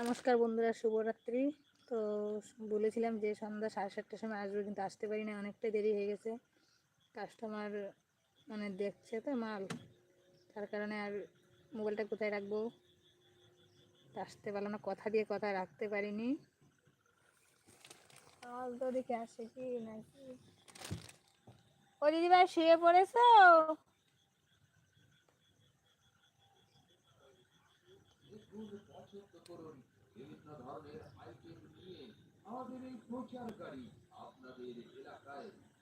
নমস্কার বন্ধুরা, শুভরাত্রি। তো বলেছিলাম যে সন্ধ্যা সাড়ে সাতটার সময় আসবে, কিন্তু আসতে পারি না অনেকটাই দেরি হয়ে গেছে। কাস্টমার মানে দেখছে তো মাল, তার কারণে আর মোবাইলটা কোথায় রাখব? আসতে পারলাম না, কথা দিয়ে কথা রাখতে পারিনি। তো আসে কি নাকি? ও দিদিভাই শুয়ে পড়েছো?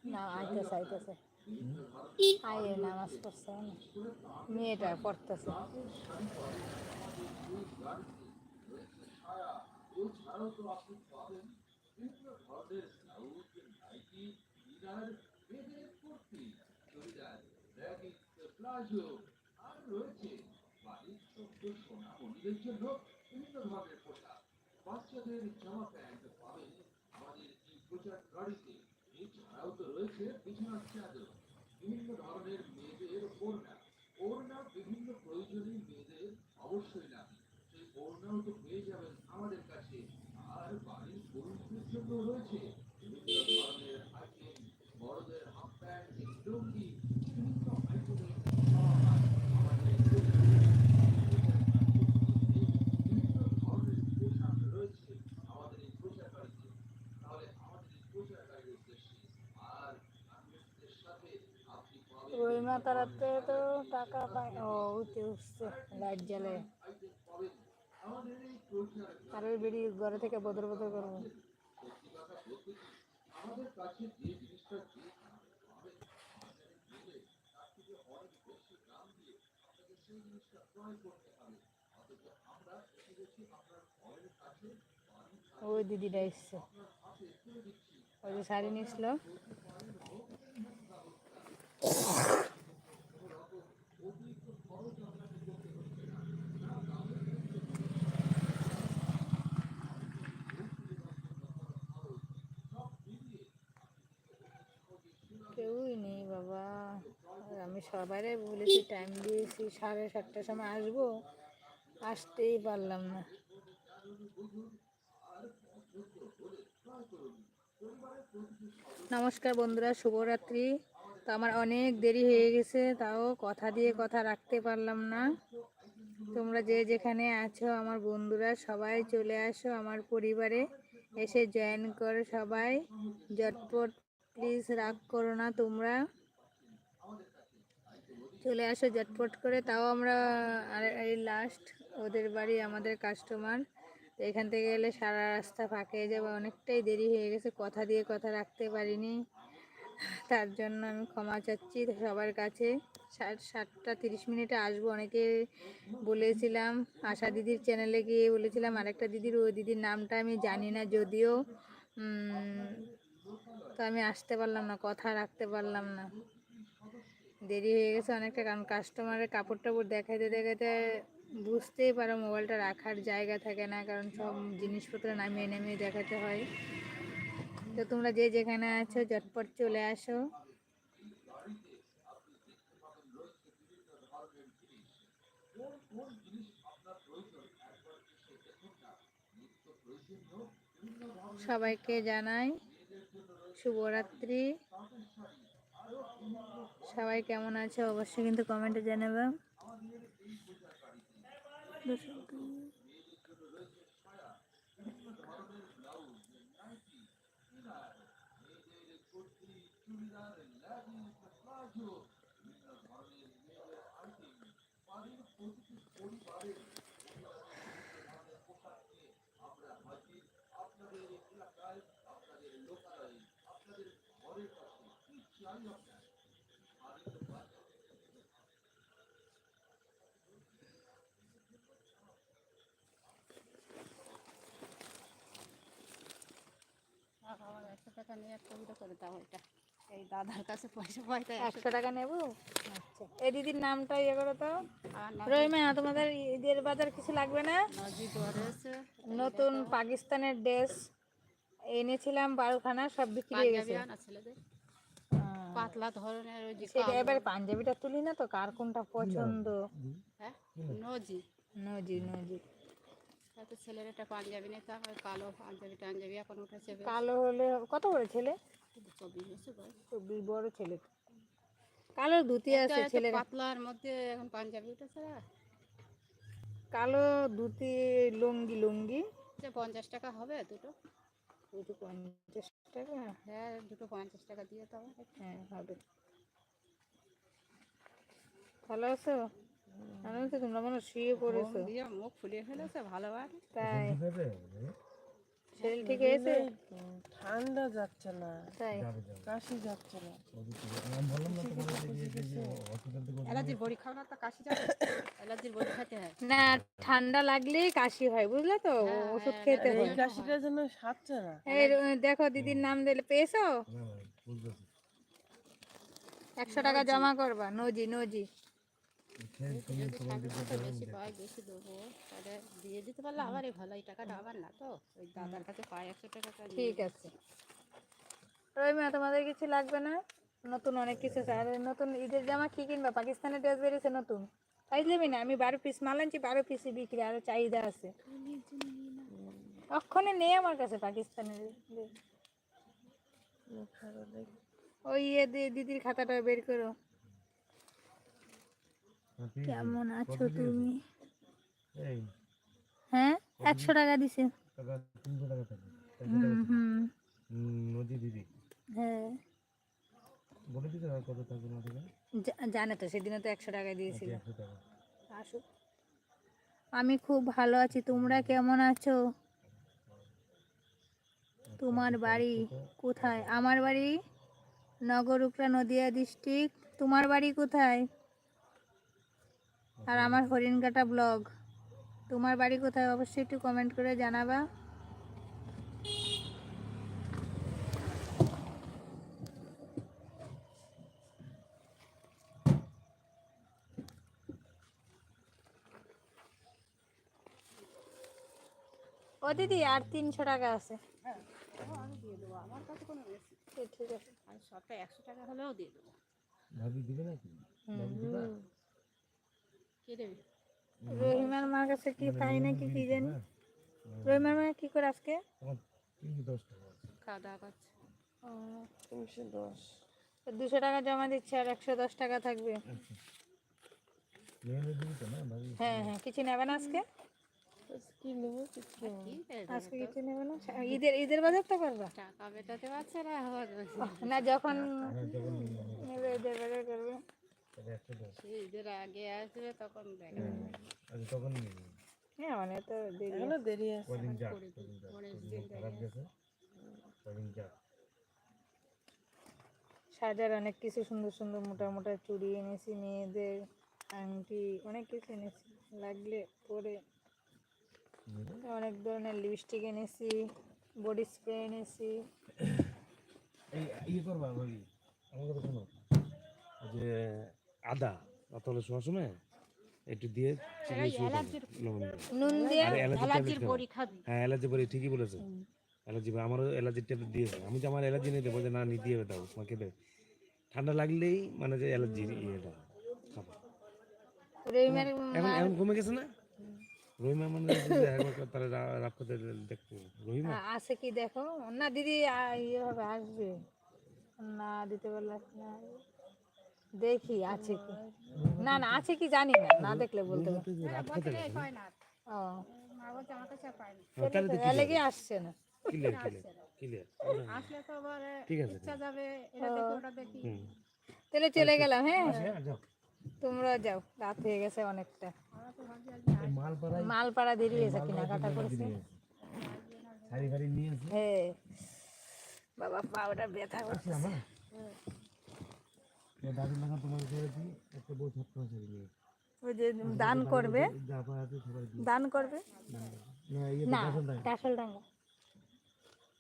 না আইতেছে আইতেছে। আয়ে নামাজ পড়ছে না। মেয়েটা পড়তেছে। বাচ্চাদের জামা প্যান্ট পাবেন। আমাদের এই প্রচার গাড়িতে এছাড়াও তো রয়েছে বিছানার চাদর। বিভিন্ন ধরনের মেয়েদের ওড়না। ওড়না বিভিন্ন প্রয়োজনে মেয়েদের অবশ্যই লাগে সেই ওড়নাও তো পেয়ে যাবেন আমাদের কাছে। আর বাড়ির পুরুষদের জন্য রয়েছে ওই মাতারাতে তো টাকা পায় ও, উঠে উঠছে লাইট জ্বালে। আর ওই বেরিয়ে ঘরে থেকে বদর বদর করব। ওই দিদিটা এসছে। ওই যে শাড়ি নিয়েছিল। কেউই নেই বাবা। আমি সবারই বলেছি টাইম দিয়েছি, সাড়ে সাতটার সময় আসব। আসতেই পারলাম না। নমস্কার বন্ধুরা, শুভরাত্রি। তো আমার অনেক দেরি হয়ে গেছে, তাও কথা দিয়ে কথা রাখতে পারলাম না। তোমরা যে যেখানে আছো, আমার বন্ধুরা সবাই চলে আসো আমার পরিবারে। এসে জয়েন করো সবাই। জটপট প্লিজ রাগ করো না তোমরা। চলে আসো জটপট করে। তাও আমরা আর এই লাস্ট ওদের বাড়ি, আমাদের কাস্টমার এখান থেকে গেলে সারা রাস্তা ফাঁকে যাবে, অনেকটাই দেরি হয়ে গেছে। কথা দিয়ে কথা রাখতে পারিনি। তার জন্য আমি ক্ষমা চাচ্ছি সবার কাছে। সাত সাতটা তিরিশ মিনিটে আসব, অনেকে বলেছিলাম, আশা দিদির চ্যানেলে গিয়ে বলেছিলাম, আরেকটা দিদির, ওই দিদির নামটা আমি জানি না যদিও। তো আমি আসতে পারলাম না, কথা রাখতে পারলাম না। দেরি হয়ে গেছে অনেকটা, কারণ কাস্টমারের কাপড় টাপড় দেখাইতে দেখাইতে বুঝতেই পারো মোবাইলটা রাখার জায়গা থাকে না, কারণ সব জিনিসপত্র নামিয়ে নামিয়ে দেখাতে হয়। তো তোমরা যে যেখানে আছো, ঝটপট চলে আসো। সবাইকে জানাই শুভরাত্রি। সবাই কেমন আছে অবশ্যই কিন্তু কমেন্টে জানাবে। আমার একশো টাকা নিয়ে করে দাও এটা। এই দাদার কাছে পয়সা পাইতে একশো টাকা নেব? আচ্ছা। এই দিদির নামটা ইয়ে করো তো। রহিমা তোমাদের ঈদের বাজার কিছু লাগবে না? নতুন পাকিস্তানের ড্রেস এনেছিলাম বারোখানা সব বিক্রি হয়ে গেছে। পাতলা ধরনের ওই সেটা এবার পাঞ্জাবিটা তুলি না তো কার কোনটা পছন্দ? হ্যাঁ? নজি নজি নজি তো ছেলের একটা পাঞ্জাবি নিতাম ওই কালো পাঞ্জাবি টাঞ্জাবি এখন উঠেছে কালো হলে কত বড় ছেলে? চব্বিশ বছর বয়স। চব্বিশ বড় ছেলে। কালো ধুতি আছে ছেলের। পাতলার মধ্যে এখন পাঞ্জাবি উঠেছে না কালো ধুতি লুঙ্গি লুঙ্গি। যে পঞ্চাশ টাকা হবে দুটো। দুটো পঞ্চাশ টাকা। হ্যাঁ দুটো পঞ্চাশ টাকা দিয়ে তো হ্যাঁ হবে। ভালো আছো? আমি তো তোমরা মনে শুয়ে পড়েছো। দিয়ে মুখ ফুলিয়ে ফেলেছে ভালো তাই। শরীর ঠিক হয়েছে? ঠান্ডা যাচ্ছে না। তাই। কাশি যাচ্ছে না। অ্যালার্জির বড়ি খাও না তো কাশি যাবে? অ্যালার্জির বড়ি খেতে হয়। না ঠান্ডা লাগলেই কাশি হয় বুঝলে তো? ওষুধ খেতে এই হয় কাশিটা যেন সারছে না। এই দেখো দিদির নাম দিলে পেয়েছ? একশো টাকা জমা করবা নজি নজি। বেশি পাই বেশি দেবো। তাহলে দিয়ে দিতে পারলে ভালো এই টাকাটা না তো। ওই দাদার কাছে পাই একশো টাকা ঠিক আছে। রহিমা তোমাদের কিছু লাগবে না? নতুন অনেক কিছু আর নতুন ঈদের জামা কি কিনবা? পাকিস্তানের ড্রেস বেরিয়েছে নতুন। তাই নেবি না? আমি বারো পিস মাল আনছি বারো পিসই বিক্রি আরও চাহিদা আছে। অক্ষণে নেই আমার কাছে পাকিস্তানের ওই ইয়ে দি- দিদির খাতাটা বের করো। কেমন আছো তুমি? হ্যাঁ? একশো টাকা দিছে। হ্যাঁ। জানে তো সেদিনও তো একশো টাকা দিয়েছিল। আসুক। আমি খুব ভালো আছি তোমরা কেমন আছো? তোমার বাড়ি কোথায়? আমার বাড়ি নগরুকরা নদিয়া ডিস্ট্রিক্ট। তোমার বাড়ি কোথায়? আর আমার হরিণকাটা ব্লগ। তোমার বাড়ি কোথায় অবশ্যই একটু কমেন্ট করে জানাবা। ও দিদি আর তিনশো টাকা আছে। আমি দিয়ে দেবো। আমার কাছে কোনো বেশি ঠিক আছে। আমি সপ্তাহে একশো টাকা হলেও দিয়ে দেবো। দিবে নাকি? রহিমার মার কাছে কি পাই না কি কি জানি? রহিমার মা কি করে আজকে? তিনশো দশ টাকা খাওয়া দাওয়া করছে। তিনশো দশ। দুশো টাকা জমা দিচ্ছে আর একশো দশ টাকা থাকবে। হ্যাঁ হ্যাঁ কিছু নেবে না আজকে? কি নেব কিছু নেব না। ঠিক আছে আজকে কিছু নেবে না? ঈদের ঈদের বাজার তো করবা? টাকা বেটাতে পারছে না যখন যখন নেবে ঈদের বাজার করবে। ঈদের আগে আসবে তখন আচ্ছা তখন হ্যাঁ মানে তো দেরি আছে। কদিন যাক কদিন যাক কদিন খারাপ গেছে? কদিন যাক। সাজার অনেক কিছু সুন্দর সুন্দর মোটা মোটা চুড়ি এনেছি মেয়েদের আংটি অনেক কিছু এনেছি। লাগলে পরে অনেক ধরনের লিপস্টিক এনেছি বডি স্প্রে এনেছি। এই ইয়ে করবা ভাবি আমার কথা শোনো যে আদা অতলে শোয়ার সময় একটু দিয়ে চিনি। নুন দিয়ে আর অ্যালার্জি ট্যাবলেট অ্যালার্জির বড়ি খাবি। হ্যাঁ অ্যালার্জি ঠিকই বলেছে। অ্যালার্জি আমারও অ্যালার্জির ট্যাবলেট দিয়েছে আমি যে আমার অ্যালার্জি নেই দেবো যে না নি দিয়ে দাও তোমাকে দেবে ঠান্ডা লাগলেই মানে যে অ্যালার্জির ইয়েটা খাব। এখন এখন কমে গেছে না? রহিমা মানে তারা রাগ করতে দেখব রহিমা? আছে কি দেখো? না দিদি ইয়ে হবে আসবে। না দিতে পারলে না। দেখি আছে কি? না না আছে কি জানি না না দেখলে বলতে কি আসছে না। ক্লিয়ার ক্লিয়ার ক্লিয়ার আসলে তো আবার ইচ্ছা যাবে এটা দেখি ওটা দেখি। তাহলে চলে গেলাম হ্যাঁ? হ্যাঁ তোমরা যাও রাত হয়ে গেছে অনেকটা। মালপাড়া দেরি হয়েছে কেনাকাটা করেছে। হ্যাঁ। বাবা পাউডার ব্যথা করছে দাদুর লাগা তোমাকে ছেড়ে দিই একটা বউ ছাত্র শাড়ি ওই যে দান করবে। দান করবে? না কাশল ডাঙ্গা।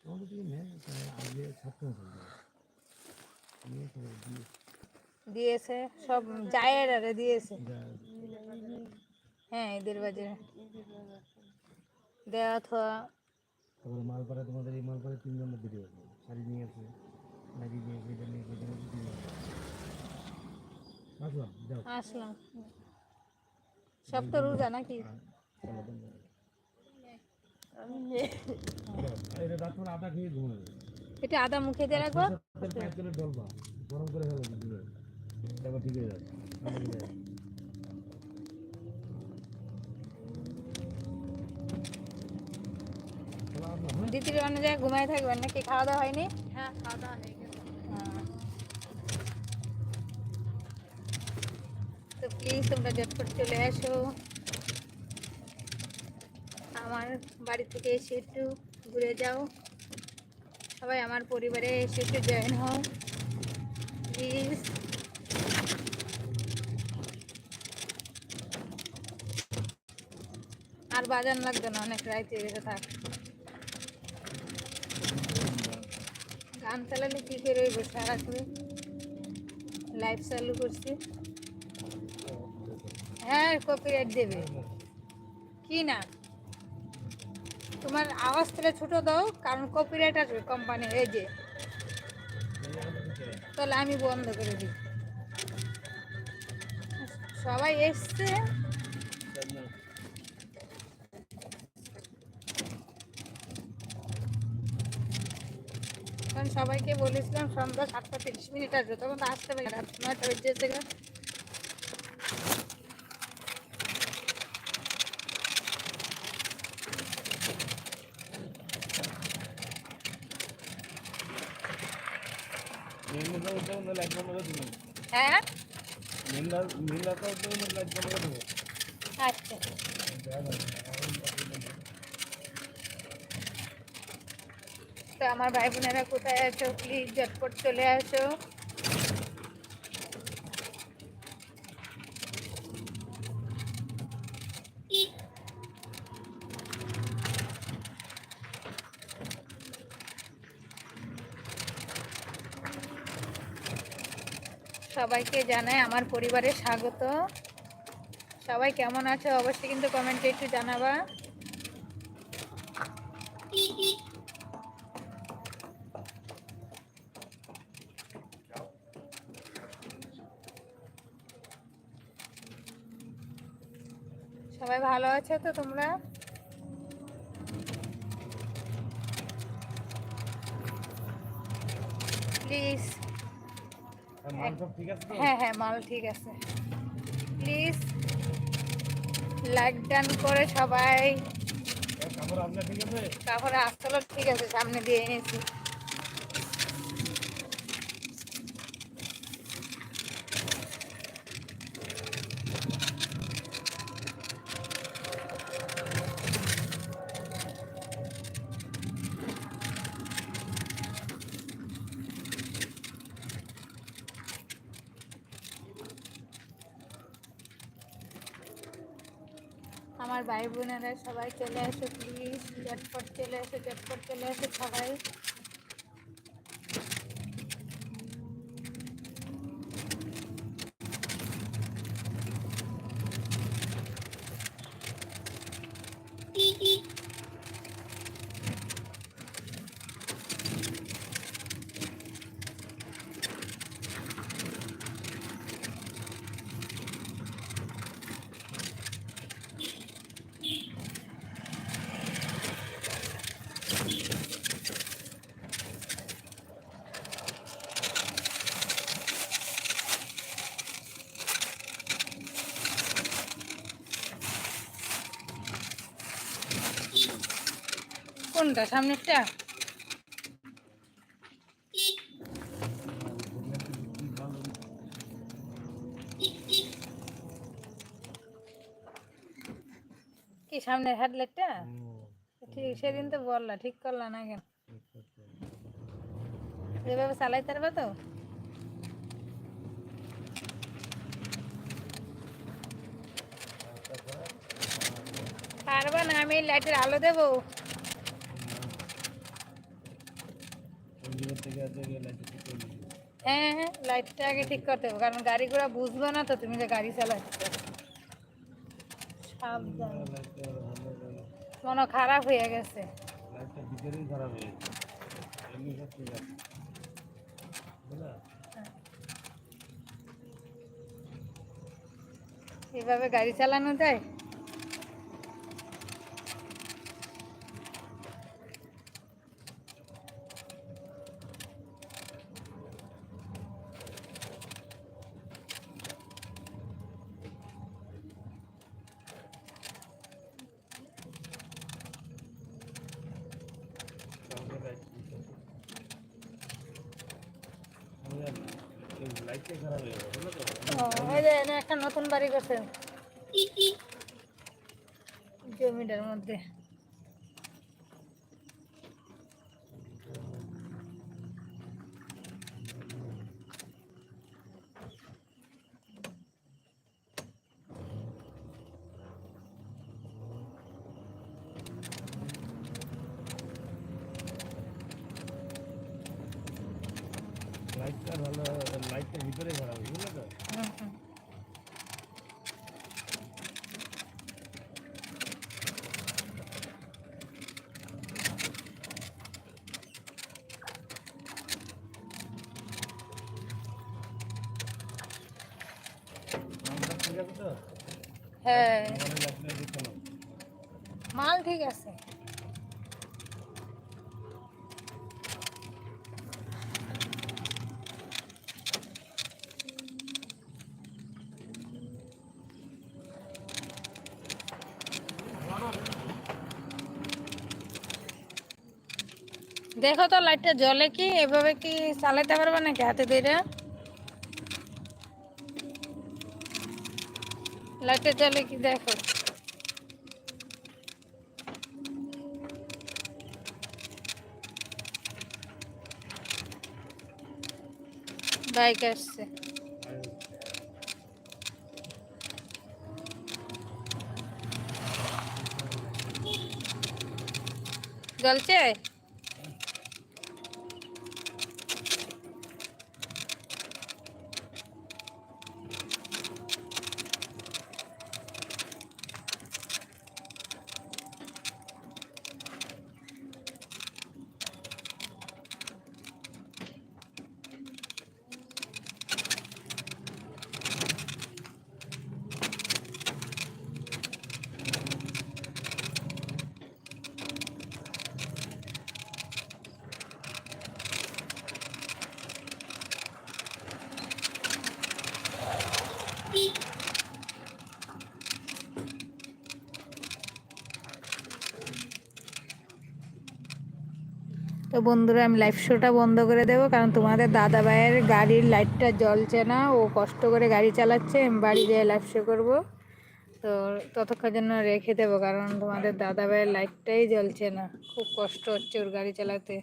তোমাকে দিয়ে নেয় আগে ছাত্র শাড়ি নিয়ে সবাই দিয়ে। দিয়েছে সব জায়ের আরে দিয়েছে। হ্যাঁ ঈদের বাজারে দেওয়া থোয়া। তারপরে মাল পাড়া তোমাদের এই মাল পাড়া তিনজন ভিডিও শাড়ি নিয়ে আছে নাকি নিয়ে এটা নিয়ে আসলাম। সব তো রোজা নাকি? এটা আদা মুখে দিয়ে রাখব? গরম করে? দিদির অন্য জায়গায় ঘুমাই থাকবেন নাকি? খাওয়া দাওয়া হয়নি? হ্যাঁ খাওয়া দাওয়া হয়ে গেছে হ্যাঁ। প্লিজ তোমরা ঝটপট চলে আসো। আমার বাড়ি থেকে এসে একটু ঘুরে যাও। সবাই আমার পরিবারে এসে একটু জয়েন হও। প্লিজ আর বাজান লাগবে না, অনেক রাইতে গেছে থাক। গান চালালে কি করে সারা করে লাইভ চালু করছি। হ্যাঁ কপিরাইট দেবে। কি না? তোমার আওয়াজ তাহলে ছোট দাও, কারণ কপিরাইট আসবে কোম্পানি এই যে। তাহলে আমি বন্ধ করে দিই। সবাই এসছে। কারণ সবাইকে বলেছিলাম সন্ধ্যা সাতটা তিরিশ মিনিট আসবে, তখন তো আসতে পারি নয়টা বেজেছে গো। মেনটা উঠে অন্য লাইট বন্ধ করে দিবেন হ্যাঁ? আচ্ছা। তো আমার ভাই বোনেরা কোথায় আছো? প্লিজ ঝটপট চলে আসো। সবাইকে জানাই আমার পরিবারে স্বাগত। সবাই কেমন আছো? অবশ্যই কিন্তু কমেন্টে একটু জানাবা। সবাই ভালো আছো তো তোমরা? প্লিজ আর মাল সব ঠিক আছে তো হ্যাঁ হ্যাঁ মাল ঠিক আছে। প্লিজ লাইক ডান করে সবাই। কাপড় তারপরে আসলে ঠিক আছে সামনে দিয়ে এনেছি। আমার ভাই বোনেরা সবাই চলে আসো প্লিজ চটপট চলে আসো চটপট চলে আসো সবাই। কোনটা সামনেরটা কি, সামনের হেডলাইটটা ঠিক, সেদিন তো বললা, ঠিক করলা না কেন? এভাবে চালাইতে পারবে তো? পারবা না, আমি লাইটের আলো দেবো ইঞ্জিনের থেকে আছে গিয়ে লাইট ঠিক করে দিবি হ্যাঁ হ্যাঁ লাইটটা আগে ঠিক করতে হবে, কারণ গাড়ি ঘোড়া বুঝবে না তো, তুমি যে গাড়ি চালাচ্ছ। মনে খারাপ হয়ে গেছে। হয়ে। এভাবে গাড়ি চালানো যায়? ওই যে এনে একটা নতুন বাড়ি করছেন। জমিটার মধ্যে লাইটটা ভালো লাইটটার ভিতরে খারাপ হয়ে বুঝলে তো হুম, হুম। মালটা ঠিক আছে তো হ্যাঁ। মাল ঠিক আছে। দেখো তো, লাইটটা জ্বলে কি? এভাবে কি চালাতে পারবে নাকি হাতে ধরে লাইটটা জ্বলে কি দেখো? বাইক আসছে। জ্বলছে তো বন্ধুরা, আমি লাইভ শোটা বন্ধ করে দেবো কারণ তোমাদের দাদা ভাইয়ের গাড়ির লাইটটা জ্বলছে না। ও কষ্ট করে গাড়ি চালাচ্ছে, আমি বাড়ি যেয়ে লাইভ শো করব। তো ততক্ষণ জন্য রেখে দেবো কারণ তোমাদের দাদা ভাইয়ের লাইটটাই জ্বলছে না। খুব কষ্ট হচ্ছে ওর গাড়ি চালাতে।